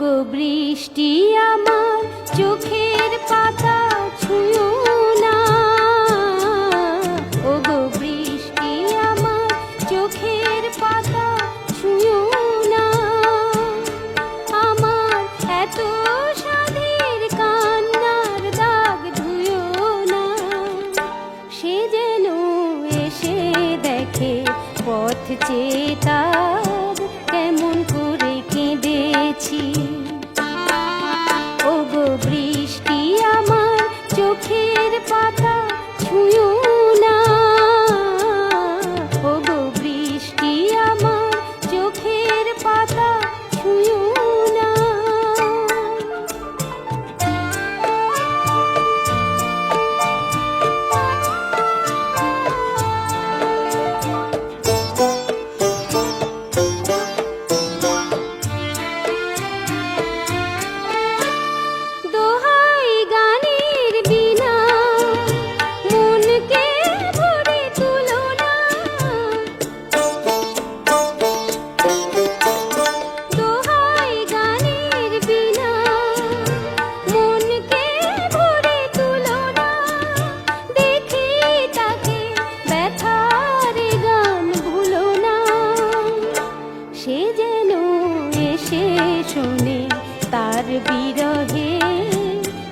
গো বৃষ্টি আমার চোখে তার বিরহে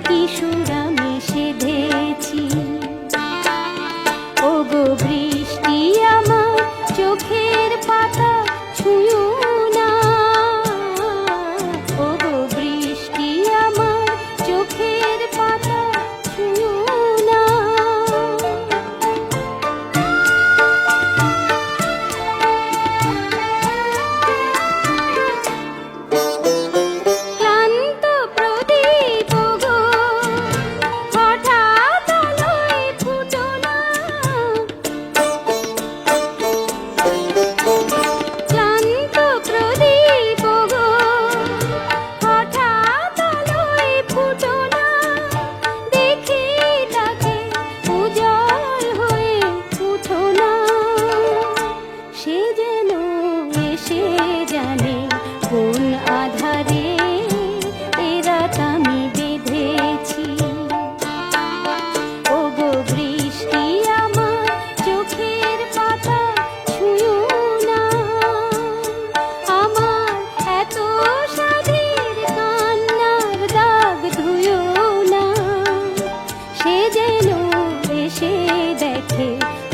কিশোর আমি সেধেছি ওগো বৃষ্টি আমার চোখের পাতা ছুঁয়ে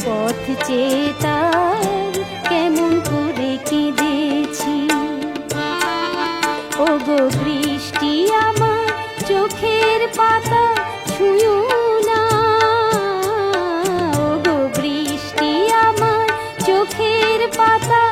পথ চেতার কেমন করে ওগো বৃষ্টি আমার চোখের পাতা ছুঁয়ু না। ওগো বৃষ্টি আমার চোখের পাতা